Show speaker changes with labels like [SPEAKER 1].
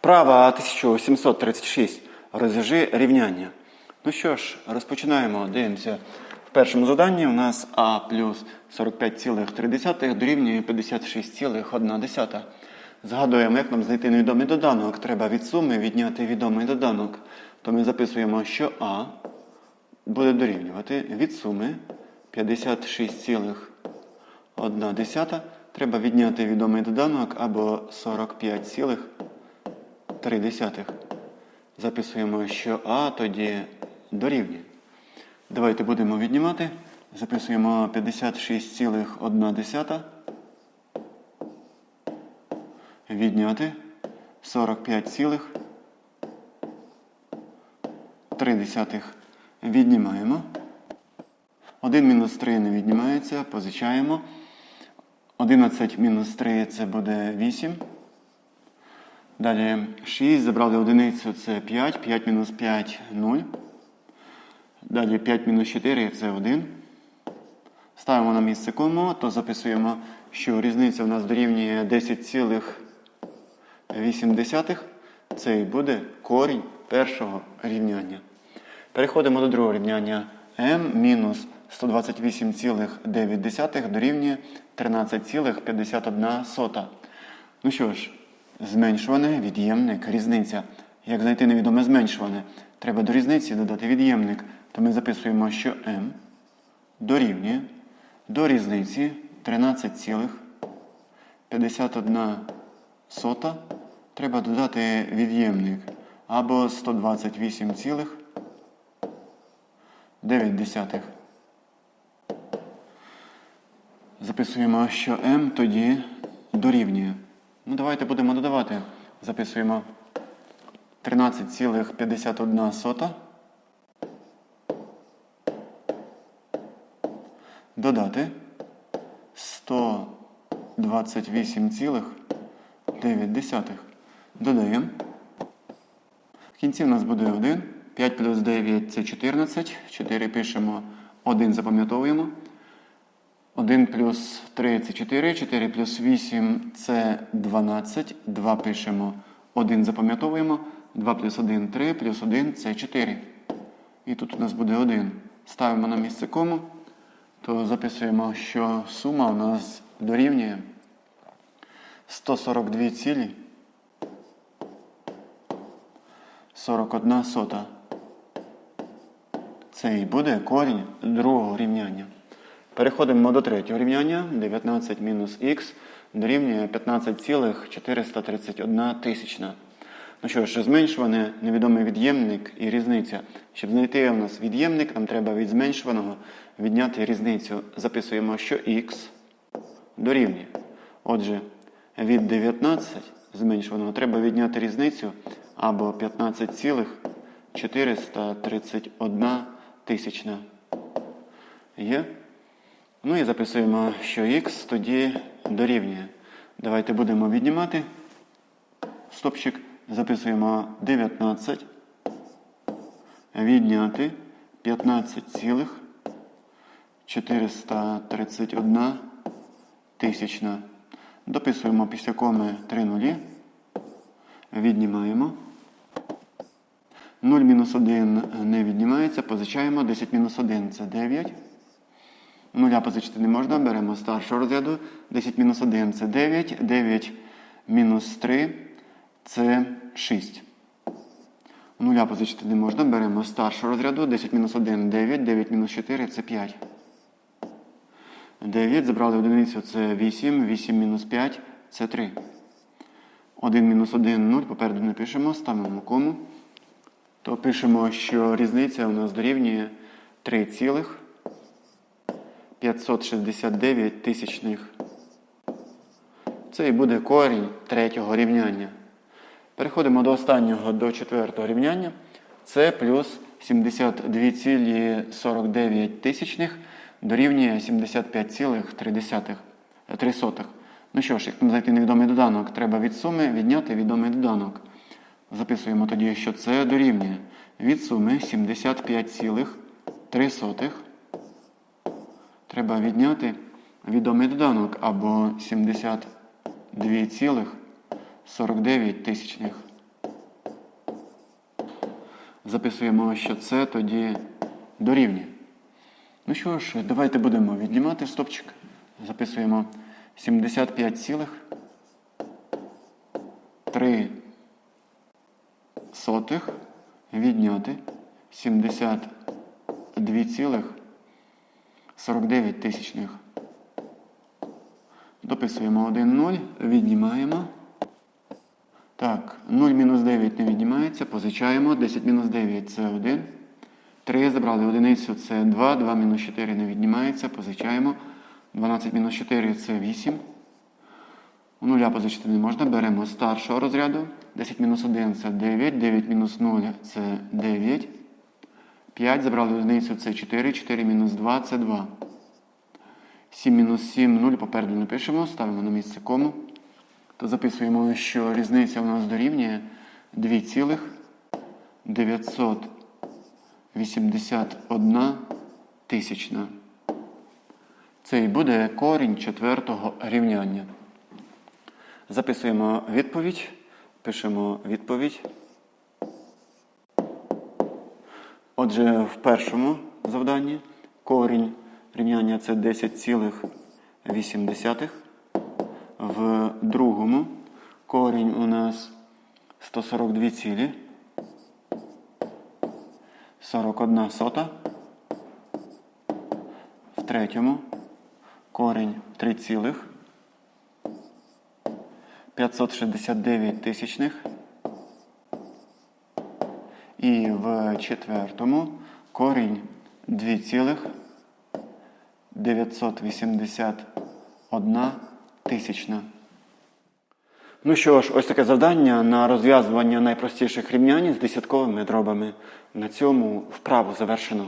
[SPEAKER 1] Вправа 1736. Розв'яжи рівняння. Ну що ж, розпочинаємо. Дивимося. В першому заданні у нас А плюс 45,3 дорівнює 56,1. Згадуємо, як нам знайти невідомий доданок. Треба від суми відняти відомий доданок. То ми записуємо, що А буде дорівнювати від суми 56,1. Треба відняти відомий доданок або 45,3. Записуємо, що А тоді дорівнює. Давайте будемо віднімати. Записуємо 56,1. Відняти 45,3. Віднімаємо. 1 мінус 3 не віднімається, позичаємо. 11 мінус 3 це буде 8. Далі 6. Забрали одиницю це 5. 5 мінус 5 0. Dалі 5 мінус 4 це 1. Ставимо на місце кому, то записуємо, що різниця в нас дорівнює 10,8. Це і буде корінь першого рівняння. Переходимо до другого рівняння. m мінус 128,9 дорівнює 13,51. Ну що ж, зменшуване, від'ємник, різниця. Як знайти невідоме зменшуване? Треба до різниці додати від'ємник. То ми записуємо, що m дорівнює до різниці 13,51. Треба додати від'ємник або 128,9. Записуємо, що m тоді дорівнює. Ну, давайте будемо додавати. Записуємо 13,51. Додати 128,9. Додаємо. В кінці в нас буде 1. 5 плюс 9 це 14. 4 пишемо, 1 запам'ятовуємо. 1 плюс 3 це 4, 4 плюс 8 це 12. 2 пишемо, 1 запам'ятовуємо. 2 плюс 1 3, плюс 1 це 4. І тут у нас буде 1. Ставимо на місце кому, то записуємо, що сума у нас дорівнює 142 цілі 41 сота. Це і буде корінь другого рівняння. Переходимо до третього рівняння. 19 мінус х дорівнює 15,431 тисячна. Ну що ж, зменшуване, невідомий від'ємник і різниця. Щоб знайти у нас від'ємник, нам треба від зменшуваного відняти різницю. Записуємо, що х дорівнює. Отже, від 19 зменшуваного треба відняти різницю або 15,431 тисячна. Є? Ну і записуємо, що х тоді дорівнює. Давайте будемо віднімати стопчик. Записуємо 19. Відняти 15,431 тисячна. Дописуємо після коми 3 нулі. Віднімаємо. 0 мінус 1 не віднімається. Позичаємо. 10 мінус 1 це 9. Нуля позичити не можна. Беремо старшого розряду. 10 мінус 1 це 9. 9 мінус 3 це 6. Нуля позичити не можна. Беремо старшого розряду. 10 мінус 1 9. 9 мінус 4 це 5. 9. Забрали одиницю це 8. 8 мінус 5 це 3. 1 мінус 1 0. Попереду не пишемо. Ставимо кому. То пишемо, що різниця у нас дорівнює 3 цілих. 569 тисячних. Це і буде корінь третього рівняння. Переходимо до останнього, до четвертого рівняння. Це плюс 72,49 тисячних дорівнює 75,3. Ну що ж, як нам знайти невідомий доданок, треба від суми відняти відомий доданок. Записуємо тоді, що це дорівнює від суми 75,3. Треба відняти відомий доданок або 72,49 тисячних. Записуємо, що це тоді дорівнює. Ну що ж, давайте будемо віднімати стопчик. Записуємо 75,3 відняти 72,49 тисячних. Дописуємо 1 0, віднімаємо. Так, 0 мінус 9 не віднімається, позичаємо. 10 мінус 9 це 1. 3 забрали одиницю це 2, 2 мінус 4 не віднімається, позичаємо. 12 мінус 4 це 8. У нуля позичити не можна. Беремо старшого розряду. 10 мінус 1 це 9, 9 мінус 0 це 9. 5 забрали одиницю це 4, 4 мінус 2 це 2. 7 мінус 7, 0 попереду не пишемо, ставимо на місце кому. То записуємо, що різниця у нас дорівнює 2,981 тисячна. Це і буде корінь четвертого рівняння. Записуємо відповідь, пишемо відповідь. Отже, в першому завданні корінь рівняння це 10,8. В другому корінь у нас 142 цілі. 41 сота. В третьому корінь 3 цілих. 569 тисячних. І в четвертому корінь 2,981 тисячна. Ну що ж, ось таке завдання на розв'язування найпростіших рівнянь з десятковими дробами. На цьому вправу завершено.